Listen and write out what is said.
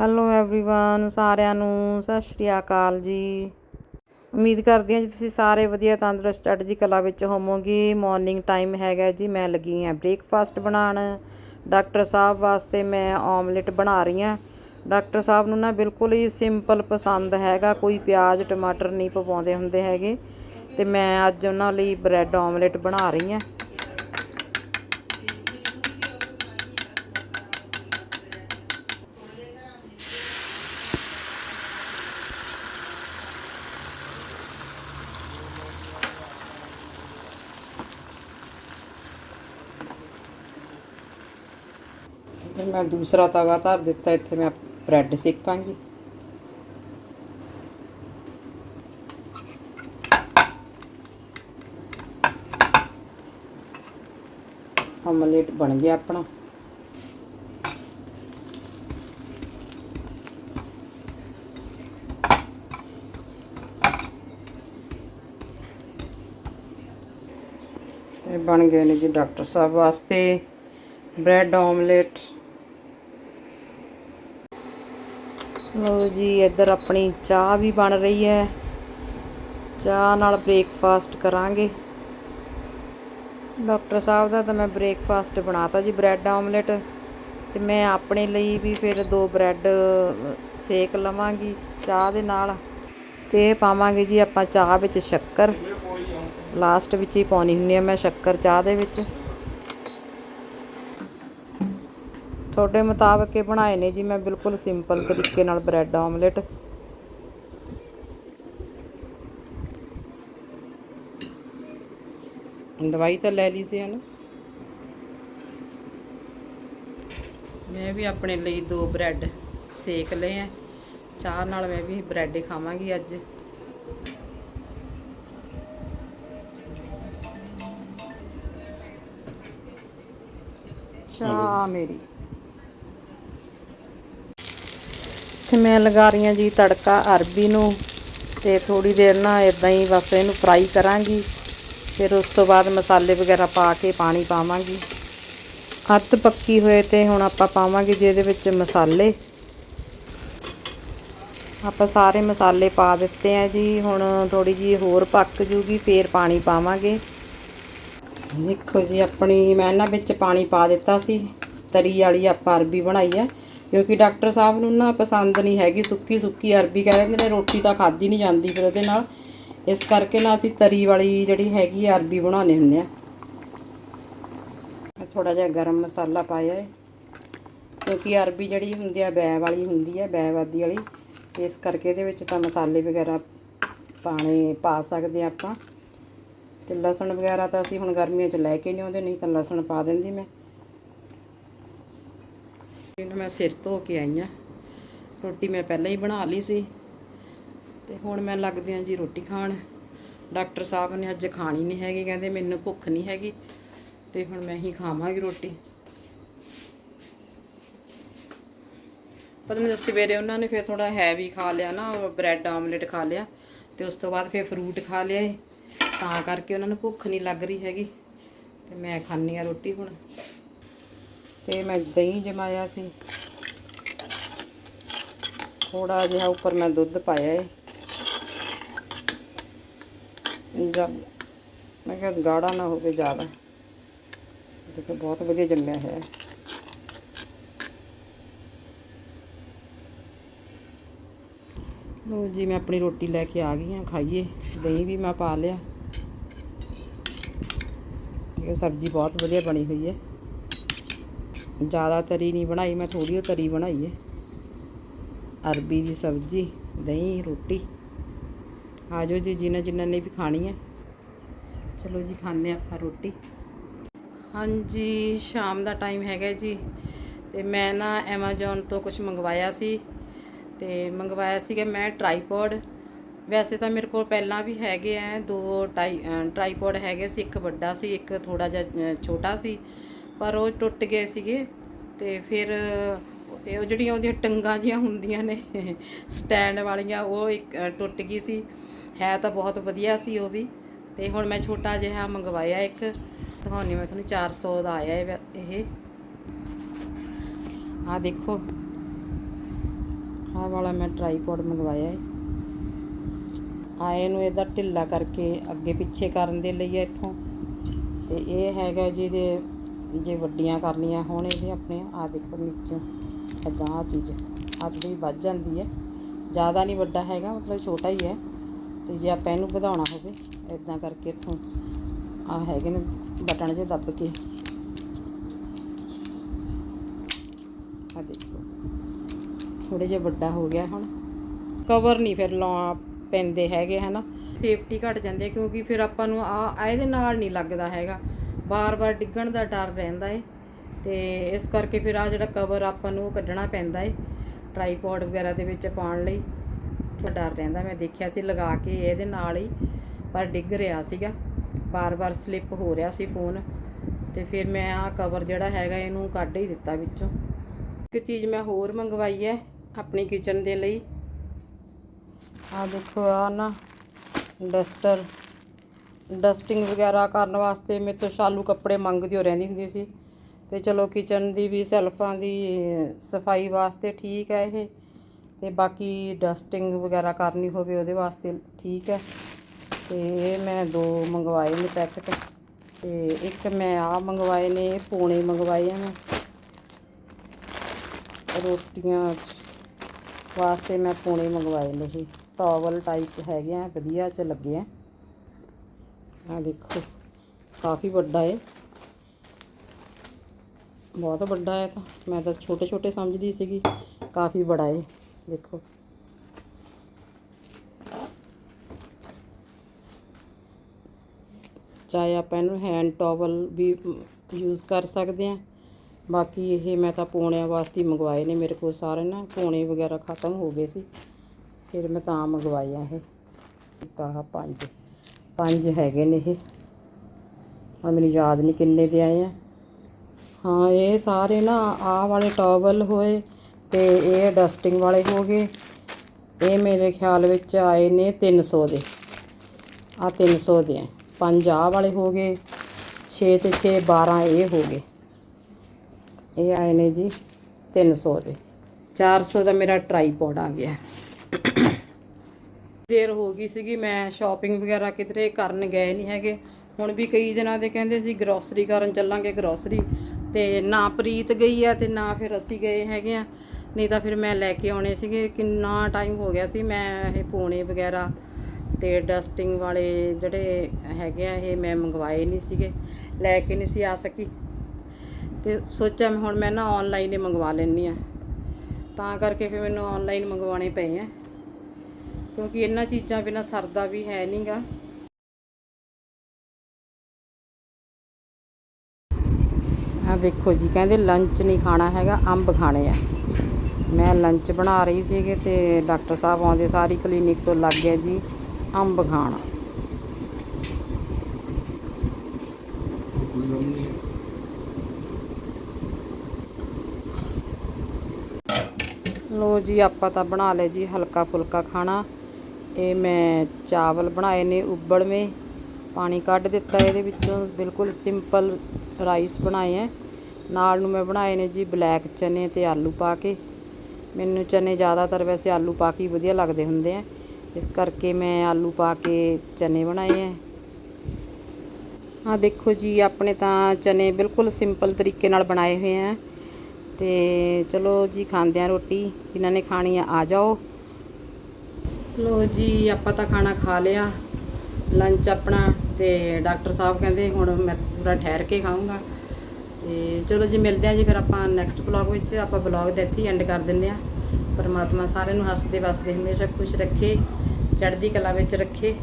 Hello everyone ਸਾਰਿਆਂ ਨੂੰ ਸਤਿ ਸ਼੍ਰੀ ਅਕਾਲ ਜੀ ਉਮੀਦ ਕਰਦੀ ਹਾਂ ਜੀ ਤੁਸੀਂ ਸਾਰੇ ਵਧੀਆ ਤੰਦਰੁਸਤ ਚੜ੍ਹਦੀ ਕਲਾ ਵਿੱਚ ਹੋਵੋਗੇ ਮਾਰਨਿੰਗ ਟਾਈਮ ਹੈਗਾ ਜੀ ਮੈਂ ਲੱਗੀ ਹਾਂ ਬ੍ਰੇਕਫਾਸਟ ਬਣਾਉਣ ਡਾਕਟਰ ਸਾਹਿਬ ਵਾਸਤੇ ਮੈਂ ਆਮਲੇਟ ਬਣਾ ਰਹੀ ਹਾਂ ਡਾਕਟਰ ਸਾਹਿਬ ਨੂੰ ਨਾ ਬਿਲਕੁਲ ਹੀ ਸਿੰਪਲ ਪਸੰਦ ਹੈਗਾ ਕੋਈ ਪਿਆਜ਼ ਟਮਾਟਰ ਨਹੀਂ ਪਵਾਉਂਦੇ ਹੁੰਦੇ ਹੈਗੇ ਤੇ ਮੈਂ ਅੱਜ ਉਹਨਾਂ ਲਈ ਬ੍ਰੈਡ ਆਮਲੇਟ ਬਣਾ ਰਹੀ ਹਾਂ ਤੇ ਮੈਂ ਦੂਸਰਾ ਤਵਾ ਧਰ ਦਿੱਤਾ, ਇੱਥੇ ਮੈਂ ਬ੍ਰੈਡ ਸੇਕਾਂਗੀ। ਆਮਲੇਟ ਬਣ ਗਿਆ ਆਪਣਾ। ਇਹ ਬਣ ਗਏ ਨੇ ਜੀ ਡਾਕਟਰ ਸਾਹਿਬ ਵਾਸਤੇ ਬ੍ਰੈਡ ਆਮਲੇਟ। ਲੋ ਜੀ, ਇੱਧਰ ਆਪਣੀ ਚਾਹ ਵੀ ਬਣ ਰਹੀ ਹੈ। ਚਾਹ ਨਾਲ ਬ੍ਰੇਕਫਾਸਟ ਕਰਾਂਗੇ। ਡਾਕਟਰ ਸਾਹਿਬ ਦਾ ਤਾਂ ਮੈਂ ਬ੍ਰੇਕਫਾਸਟ ਬਣਾਤਾ ਜੀ, ਬ੍ਰੈਡ ਆਮਲੇਟ। ਤੇ ਮੈਂ ਆਪਣੇ ਲਈ ਵੀ ਫਿਰ ਦੋ ਬ੍ਰੈਡ ਸੇਕ ਲਵਾਂਗੀ ਚਾਹ ਦੇ ਨਾਲ। ਤੇ ਪਾਵਾਂਗੇ ਜੀ ਆਪਾਂ ਚਾਹ ਵਿੱਚ ਸ਼ੱਕਰ। ਲਾਸਟ ਵਿੱਚ ਹੀ ਪਾਉਣੀ ਹੁੰਦੀ ਆ ਮੈਂ ਸ਼ੱਕਰ ਚਾਹ ਦੇ ਵਿੱਚ। ਤੁਹਾਡੇ ਮੁਤਾਬਕ ਇਹ ਬਣਾਏ ਨੇ ਜੀ? ਮੈਂ ਬਿਲਕੁਲ ਸਿੰਪਲ ਤਰੀਕੇ ਨਾਲ ਬ੍ਰੈਡ ਆਮਲੇਟ ਦਵਾਈ ਤਾਂ ਲੈ ਲਈ ਸੀ ਹਨ ਮੈਂ ਵੀ ਆਪਣੇ ਲਈ ਦੋ ਬ੍ਰੈਡ ਸੇਕ ਲਏ ਆ। ਚਾਹ ਨਾਲ ਮੈਂ ਵੀ ਬ੍ਰੈਡ ਹੀ ਖਾਵਾਂਗੀ ਅੱਜ। ਚਾਹ ਮੇਰੀ। ਤੇ ਮੈਂ ਲਗਾ ਰਹੀ ਹਾਂ ਜੀ ਤੜਕਾ ਅਰਬੀ ਨੂੰ ਤੇ ਥੋੜੀ ਦੇਰ ਨਾ ਇਦਾਂ ਹੀ ਬਸ ਇਹਨੂੰ ਫਰਾਈ ਕਰਾਂਗੀ। ਫਿਰ ਉਸ ਤੋਂ ਬਾਅਦ ਮਸਾਲੇ ਵਗੈਰਾ ਪਾ ਕੇ ਪਾਣੀ ਪਾਵਾਂਗੀ। ਅੱਧ ਪੱਕੀ ਹੋਏ ਤੇ ਹੁਣ ਆਪਾਂ ਪਾਵਾਂਗੇ ਜੀ ਇਹਦੇ ਵਿੱਚ ਮਸਾਲੇ। ਆਪਾਂ ਸਾਰੇ ਮਸਾਲੇ ਪਾ ਦਿੱਤੇ ਆ ਜੀ। ਹੁਣ ਥੋੜੀ ਜੀ ਹੋਰ ਪੱਕ ਜੂਗੀ, ਫੇਰ ਪਾਣੀ ਪਾਵਾਂਗੇ। ਦੇਖੋ ਜੀ, ਆਪਣੀ ਮੈਂ ਇਹਨਾਂ ਵਿੱਚ ਪਾਣੀ ਪਾ ਦਿੱਤਾ ਸੀ। ਤਰੀ ਵਾਲੀ ਆਪਾਂ ਅਰਬੀ ਬਣਾਈ ਹੈ ਕਿਉਂਕਿ ਡਾਕਟਰ ਸਾਹਿਬ ਨੂੰ ਨਾ ਪਸੰਦ ਨਹੀਂ ਹੈਗੀ, ਸੁੱਕੀ ਸੁੱਕੀ ਅਰਬੀ ਕਹਿ ਦਿੰਦੇ ਨੇ, ਰੋਟੀ ਤਾਂ ਖਾਦੀ ਨਹੀਂ ਜਾਂਦੀ ਫਿਰ ਉਹਦੇ ਨਾਲ। ਇਸ ਕਰਕੇ ਨਾ ਅਸੀਂ ਤਰੀ ਵਾਲੀ ਜਿਹੜੀ ਹੈਗੀ ਅਰਬੀ ਬਣਾਉਣੇ ਹੁੰਦੇ ਆ। ਥੋੜਾ ਜਿਹਾ ਗਰਮ ਮਸਾਲਾ ਪਾਇਆ ਹੈ ਕਿਉਂਕਿ ਅਰਬੀ ਜਿਹੜੀ ਹੁੰਦੀ ਆ, ਬੈ ਵਾਲੀ ਹੁੰਦੀ ਹੈ ਬੈਵਾਦੀ ਵਾਲੀ। ਇਸ ਕਰਕੇ ਇਹਦੇ ਵਿੱਚ ਤਾਂ ਮਸਾਲੇ ਵਗੈਰਾ ਪਾਣੇ, ਪਾ ਸਕਦੇ ਆ ਆਪਾਂ। ਤੇ ਲਸਣ ਵਗੈਰਾ ਤਾਂ ਅਸੀਂ ਹੁਣ ਗਰਮੀਆਂ 'ਚ ਲੈ ਕੇ ਨਹੀਂ ਆਉਂਦੇ, ਨਹੀਂ ਤਾਂ ਲਸਣ ਪਾ ਦਿੰਦੀ ਮੈਂ। ਇਹਨੂੰ ਮੈਂ ਸਿਰ ਧੋ ਕੇ ਆਈ ਆ। ਰੋਟੀ ਮੈਂ ਪਹਿਲਾਂ ਹੀ ਬਣਾ ਲਈ ਸੀ ਤੇ ਹੁਣ ਮੈਂ ਲੱਗਦੀ ਆ ਜੀ ਰੋਟੀ ਖਾਣ। ਡਾਕਟਰ ਸਾਹਿਬ ਨੇ ਅੱਜ ਖਾਣੀ ਨਹੀਂ ਹੈਗੀ, ਕਹਿੰਦੇ ਮੈਨੂੰ ਭੁੱਖ ਨਹੀਂ ਹੈਗੀ ਤੇ ਹੁਣ ਮੈਂ ਹੀ ਖਾਵਾਂਗੀ ਰੋਟੀ। ਪਤਾ ਨਹੀਂ ਸਵੇਰੇ ਉਹਨਾਂ ਨੇ ਫਿਰ ਥੋੜਾ ਹੈਵੀ ਖਾ ਲਿਆ ਨਾ ਬ੍ਰੈਡ ਆਮਲੇਟ ਖਾ ਲਿਆ ਤੇ ਉਸ ਤੋਂ ਬਾਅਦ ਫਿਰ ਫਰੂਟ ਖਾ ਲਿਆ ਤਾਂ ਕਰਕੇ ਉਹਨਾਂ ਨੂੰ ਭੁੱਖ ਨਹੀਂ ਲੱਗ ਰਹੀ ਹੈਗੀ ਤੇ ਮੈਂ ਖਾਣੀ ਆ ਰੋਟੀ ਹੁਣ। ਤੇ ਮੈਂ ਦਹੀਂ ਜਮਾਇਆ ਸੀ। ਥੋੜਾ ਜਿਹਾ ਉੱਪਰ ਮੈਂ ਦੁੱਧ ਪਾਇਆ ਏ। ਜਦ ਮੈਂ ਕਿਹਾ ਗਾੜਾ ਨਾ ਹੋਵੇ ਜ਼ਿਆਦਾ। ਦੇਖੋ ਬਹੁਤ ਵਧੀਆ ਜੰਮਿਆ ਹੈ ਲੋ ਜੀ ਮੈਂ ਆਪਣੀ ਰੋਟੀ ਲੈ ਕੇ ਆ ਗਈ ਹਾਂ ਖਾਈਏ। ਦਹੀਂ ਵੀ ਮੈਂ ਪਾ ਲਿਆ। ਇਹ ਸਬਜ਼ੀ ਬਹੁਤ ਵਧੀਆ ਬਣੀ ਹੋਈ ਹੈ ਜ਼ਿਆਦਾ ਤਰੀ ਨਹੀਂ ਬਣਾਈ, ਮੈਂ ਥੋੜੀ ਜਿਹੀ ਤਰੀ ਬਣਾਈ ਹੈ ਅਰਬੀ ਦੀ ਸਬਜ਼ੀ, ਦਹੀਂ, ਰੋਟੀ। ਆ ਜਾਓ ਜੀ, ਜਿਨ੍ਹਾਂ ਜਿਨ੍ਹਾਂ ਨੇ ਵੀ ਖਾਣੀ ਹੈ ਚਲੋ ਜੀ ਖਾਣੇ ਆਪਾਂ ਰੋਟੀ। ਹਾਂਜੀ, ਸ਼ਾਮ ਦਾ ਟਾਈਮ ਹੈਗਾ ਜੀ। ਤੇ ਮੈਂ ਨਾ Amazon ਤੋਂ ਕੁਝ ਮੰਗਵਾਇਆ ਸੀ। ਤੇ ਮੰਗਵਾਇਆ ਸੀਗਾ ਮੈਂ ਟ੍ਰਾਈਪੋਡ। ਵੈਸੇ ਤਾਂ ਮੇਰੇ ਕੋਲ ਪਹਿਲਾਂ ਵੀ ਹੈਗੇ ਆ, ਦੋ ਟਾਈ ਟ੍ਰਾਈਪੋਡ ਹੈਗੇ ਸੀ, ਇੱਕ ਵੱਡਾ ਸੀ, ਇੱਕ ਥੋੜਾ ਜਿਹਾ ਛੋਟਾ ਸੀ। ਪਰ ਉਹ ਟੁੱਟ ਗਏ ਸੀਗੇ ਤੇ ਫਿਰ ਇਹ ਉਹ ਜਿਹੜੀਆਂ ਉਹਦੀਆਂ ਟੰਗਾਂ ਜੀਆਂ ਹੁੰਦੀਆਂ ਨੇ, ਸਟੈਂਡ ਵਾਲੀਆਂ, ਉਹ ਇੱਕ ਟੁੱਟ ਗਈ ਸੀ। ਹੈ ਤਾਂ ਬਹੁਤ ਵਧੀਆ ਸੀ ਉਹ ਵੀ। ਤੇ ਹੁਣ ਮੈਂ ਛੋਟਾ ਜਿਹਾ ਮੰਗਵਾਇਆ ਇੱਕ, ਦਿਖਾਉਣੀ ਮੈਂ ਤੁਹਾਨੂੰ 400 ਦਾ ਆਇਆ ਇਹ ਇਹ। ਆ ਦੇਖੋ। ਆਹ ਵਾਲਾ ਮੈਂ ਟ੍ਰਾਈਪੋਡ ਮੰਗਵਾਇਆ ਹੈ ਆਏ ਨੂੰ ਇਹਦਾ ਢਿੱਲਾ ਕਰਕੇ ਅੱਗੇ ਪਿੱਛੇ ਕਰਨ ਦੇ ਲਈ ਹੈ ਇੱਥੋਂ। ਤੇ ਇਹ ਹੈਗਾ ਜਿਹਦੇ ਜੇ ਵੱਡੀਆਂ ਕਰਨੀਆਂ ਹੋਣ ਇਹਦੇ ਆਪਣੇ ਆ ਦੇਖੋ ਨੀਚੇ ਇਦਾਂ ਆ ਚੀਜ਼, ਹੱਥ ਵੀ ਵੱਧ ਜਾਂਦੀ ਹੈ। ਜ਼ਿਆਦਾ ਨਹੀਂ ਵੱਡਾ ਹੈਗਾ, ਮਤਲਬ ਛੋਟਾ ਹੀ ਹੈ। ਤੇ ਜੇ ਆਪਾਂ ਇਹਨੂੰ ਵਧਾਉਣਾ ਹੋਵੇ ਇਦਾਂ ਕਰਕੇ ਇੱਥੋਂ ਆ ਹੈਗੇ ਨੇ ਬਟਨ ਜੇ ਦੱਬ ਕੇ। ਆ ਦੇਖੋ ਥੋੜੇ ਜਿਹਾ ਵੱਡਾ ਹੋ ਗਿਆ ਹੁਣ। ਕਵਰ ਨਹੀਂ ਫਿਰ ਲਾ ਪੈਂਦੇ ਹੈਗੇ, ਹਨਾ। ਸੇਫਟੀ ਘਟ ਜਾਂਦੀ ਹੈ, ਕਿਉਂਕਿ ਫਿਰ ਆਪਾਂ ਨੂੰ ਆ ਇਹਦੇ ਨਾਲ ਨਹੀਂ ਲੱਗਦਾ ਹੈਗਾ। ਬਾਰ-ਬਾਰ ਡਿੱਗਣ ਦਾ ਡਰ ਰਹਿੰਦਾ ਏ ਤੇ ਇਸ ਕਰਕੇ ਫਿਰ ਆ ਜਿਹੜਾ ਕਵਰ ਆਪਾਂ ਨੂੰ ਕੱਢਣਾ ਪੈਂਦਾ ਏ ਟ੍ਰਾਈਪੋਡ ਵਗੈਰਾ ਦੇ ਵਿੱਚ ਪਾਉਣ ਲਈ। ਥੋੜਾ ਡਰ ਰਹਿੰਦਾ, ਮੈਂ ਦੇਖਿਆ ਸੀ ਲਗਾ ਕੇ ਇਹਦੇ ਨਾਲ ਹੀ, ਪਰ ਡਿੱਗ ਰਿਹਾ ਸੀਗਾ। ਬਾਰ-ਬਾਰ ਸਲਿੱਪ ਹੋ ਰਿਹਾ ਸੀ ਫੋਨ ਤੇ ਫਿਰ ਮੈਂ ਆ ਕਵਰ ਜਿਹੜਾ ਹੈਗਾ ਇਹਨੂੰ ਕੱਢ ਹੀ ਦਿੱਤਾ ਵਿੱਚੋਂ। ਇੱਕ ਚੀਜ਼ ਮੈਂ ਹੋਰ ਮੰਗਵਾਈ ਹੈ ਆਪਣੀ ਕਿਚਨ ਦੇ ਲਈ। ਆ ਦੇਖੋ ਆ ਨਾ ਡਸਟਰ ਡਸਟਿੰਗ ਵਗੈਰਾ ਕਰਨ ਵਾਸਤੇ ਮੇਰੇ ਤੋਂ ਸ਼ਾਲੂ ਕੱਪੜੇ ਮੰਗਦੀ ਹੋ ਰਹਿੰਦੀ ਹੁੰਦੀ ਸੀ। ਤੇ ਚਲੋ ਕਿਚਨ ਦੀ ਵੀ ਸੈਲਫਾਂ ਦੀ ਸਫ਼ਾਈ ਵਾਸਤੇ ਠੀਕ ਹੈ ਇਹ। ਤੇ ਬਾਕੀ ਡਸਟਿੰਗ ਵਗੈਰਾ ਕਰਨੀ ਹੋਵੇ ਉਹਦੇ ਵਾਸਤੇ ਠੀਕ ਹੈ। ਤੇ ਇਹ ਮੈਂ ਦੋ ਮੰਗਵਾਏ ਨੇ ਪੈਕਟ। ਤੇ ਇੱਕ ਮੈਂ ਆ ਮੰਗਵਾਏ ਨੇ, ਇਹ ਪੋਣੇ ਮੰਗਵਾਏ ਆ ਮੈਂ। ਰੋਟੀਆਂ ਵਾਸਤੇ ਮੈਂ ਪੋਣੇ ਮੰਗਵਾਏ ਨੇ ਇਹ। ਟਾਵਲ ਟਾਈਪ ਹੈਗੇ ਆ, ਵਧੀਆ ਚ ਲੱਗੇ ਆ। ਆ ਦੇਖੋ, ਕਾਫੀ ਵੱਡਾ ਹੈ ਬਹੁਤ ਵੱਡਾ ਹੈ ਤਾਂ। ਮੈਂ ਤਾਂ ਛੋਟੇ ਛੋਟੇ ਸਮਝਦੀ ਸੀਗੀ, ਕਾਫੀ ਬੜਾ ਹੈ ਦੇਖੋ। ਚਾਹੇ ਆਪਾਂ ਇਹਨੂੰ ਹੈਂਡ ਟਾਵਲ ਵੀ ਯੂਜ਼ ਕਰ ਸਕਦੇ ਆ, ਬਾਕੀ ਇਹ ਮੈਂ ਤਾਂ ਪੋਣਿਆਂ ਵਾਸਤੇ ਮੰਗਵਾਏ ਨੇ ਮੇਰੇ ਕੋਲ ਸਾਰੇ ਨਾ, ਪੋਣੇ ਵਗੈਰਾ ਖਤਮ ਹੋ ਗਏ ਸੀ, ਫਿਰ ਮੈਂ ਤਾਂ ਮੰਗਵਾਏ ਆ ਇਹ। ਕਾ ਪੰਜ। ਪੰਜ ਹੈਗੇ ਨੇ ਇਹ। ਹੁਣ ਮੈਨੂੰ ਯਾਦ ਨਹੀਂ ਕਿੰਨੇ ਦੇ ਆਏ ਆ। ਹਾਂ, ਇਹ ਸਾਰੇ ਨਾ ਆਹ ਵਾਲੇ ਟਾਵਲ ਹੋਏ ਤੇ ਇਹ ਡਸਟਿੰਗ ਵਾਲੇ ਹੋ ਗਏ। ਇਹ ਮੇਰੇ ਖਿਆਲ ਵਿੱਚ ਆਏ ਨੇ 300 ਦੇ। ਆ 300 ਦੇ ਆ। ਪੰਜ ਆਹ ਵਾਲੇ ਹੋ ਗਏ 6 ਤੇ 6 12 ਇਹ ਹੋ ਗਏ। ਇਹ ਆਏ ਨੇ ਜੀ 300 ਦੇ। 400 ਦਾ ਮੇਰਾ ਟ੍ਰਾਈਪੋਡ ਆ ਗਿਆ। ਦੇਰ ਹੋ ਗਈ ਸੀਗੀ, ਮੈਂ ਸ਼ਾਪਿੰਗ ਵਗੈਰਾ ਕਿਧਰੇ ਕਰਨ ਗਏ ਨਹੀਂ ਹੈਗੇ। ਹੁਣ ਵੀ ਕਈ ਦਿਨਾਂ ਦੇ ਕਹਿੰਦੇ ਸੀ ਗਰੋਸਰੀ ਕਰਨ ਚੱਲਾਂਗੇ ਗਰੋਸਰੀ ਤੇ ਨਾ ਪ੍ਰੀਤ ਗਈ ਆ ਤੇ ਨਾ ਫਿਰ ਅਸੀਂ ਗਏ ਹੈਗੇ ਆ। ਨਹੀਂ ਤਾਂ ਫਿਰ ਮੈਂ ਲੈ ਕੇ ਆਉਣੇ ਸੀਗੇ। ਕਿੰਨਾ ਟਾਈਮ ਹੋ ਗਿਆ ਸੀ, ਮੈਂ ਇਹ ਪੋਣੇ ਵਗੈਰਾ ਤੇ ਡਸਟਿੰਗ ਵਾਲੇ ਜਿਹੜੇ ਹੈਗੇ ਆ, ਇਹ ਮੈਂ ਮੰਗਵਾਏ ਨਹੀਂ ਸੀਗੇ। ਲੈ ਕੇ ਨਹੀਂ ਸੀ ਆ ਸਕੀ। ਤੇ ਸੋਚਿਆ ਮੈਂ ਹੁਣ ਮੈਂ ਨਾ ਆਨਲਾਈਨ ਹੀ ਮੰਗਵਾ ਲੈਣੀ ਆ। ਤਾਂ ਕਰਕੇ ਫਿਰ ਮੈਨੂੰ ਆਨਲਾਈਨ ਮੰਗਵਾਉਣੇ ਪਏ ਆ। ਕਿਉਂਕਿ ਇਹਨਾਂ ਚੀਜ਼ਾਂ ਬਿਨਾ ਸਰਦਾ ਵੀ ਹੈ ਨਹੀਂਗਾ ਆ ਦੇਖੋ ਜੀ, ਕਹਿੰਦੇ ਲੰਚ ਨਹੀਂ ਖਾਣਾ ਹੈਗਾ, ਅੰਬ ਖਾਣੇ ਆ। ਮੈਂ ਲੰਚ ਬਣਾ ਰਹੀ ਸੀਗੇ ਤੇ ਡਾਕਟਰ ਸਾਹਿਬ ਆਉਂਦੇ, ਸਾਰੀ ਕਲੀਨਿਕ ਤੋਂ ਲੱਗ ਗਿਆ ਜੀ, ਅੰਬ ਖਾਣਾ। ਲੋ ਜੀ, ਆਪਾਂ ਤਾਂ ਬਣਾ ਲਿਆ ਜੀ ਹਲਕਾ ਫੁਲਕਾ ਖਾਣਾ। ਇਹ ਮੈਂ ਚਾਵਲ ਬਣਾਏ ਨੇ ਉਬਲਵੇਂ ਪਾਣੀ ਕੱਢ ਦਿੱਤਾ ਇਹਦੇ ਵਿੱਚੋਂ। ਬਿਲਕੁਲ ਸਿੰਪਲ ਰਾਈਸ ਬਣਾਏ ਹੈ ਨਾਲ ਨੂੰ ਮੈਂ ਬਣਾਏ ਨੇ ਜੀ ਬਲੈਕ ਚਨੇ ਤੇ ਆਲੂ ਪਾ ਕੇ। ਮੈਨੂੰ ਚਨੇ ਜ਼ਿਆਦਾਤਰ ਵੈਸੇ ਆਲੂ ਪਾ ਕੇ ਵਧੀਆ ਲੱਗਦੇ ਹੁੰਦੇ ਆ ਇਸ ਕਰਕੇ ਮੈਂ ਆਲੂ ਪਾ ਕੇ ਚਨੇ ਬਣਾਏ ਹੈ ਆ ਦੇਖੋ ਜੀ, ਆਪਣੇ ਤਾਂ ਚਨੇ ਬਿਲਕੁਲ ਸਿੰਪਲ ਤਰੀਕੇ ਨਾਲ ਬਣਾਏ ਹੋਏ ਆ ਤੇ ਚਲੋ ਜੀ ਖਾਂਦੇ ਆ ਰੋਟੀ। ਜਿਨ੍ਹਾਂ ਨੇ ਖਾਣੀ ਆ ਆ ਜਾਓ। ਲੋ ਜੀ, ਆਪਾਂ ਤਾਂ ਖਾਣਾ ਖਾ ਲਿਆ। ਲੰਚ ਆਪਣਾ ਤੇ ਡਾਕਟਰ ਸਾਹਿਬ ਕਹਿੰਦੇ ਹੁਣ ਮੈਂ ਥੋੜਾ ਠਹਿਰ ਕੇ ਖਾਊਂਗਾ। ਤੇ ਚਲੋ ਜੀ, ਮਿਲਦੇ ਆ ਜੀ ਫਿਰ ਆਪਾਂ ਨੈਕਸਟ ਬਲੌਗ ਵਿੱਚ। ਆਪਾਂ ਬਲੌਗ ਦਾ ਇੱਥੇ ਐਂਡ ਕਰ ਦਿੰਦੇ ਆ ਪਰਮਾਤਮਾ ਸਾਰਿਆਂ ਨੂੰ ਹੱਸਦੇ ਵਸਦੇ ਹਮੇਸ਼ਾ ਖੁਸ਼ ਰੱਖੇ, ਚੜ੍ਹਦੀ ਕਲਾ ਵਿੱਚ ਰੱਖੇ।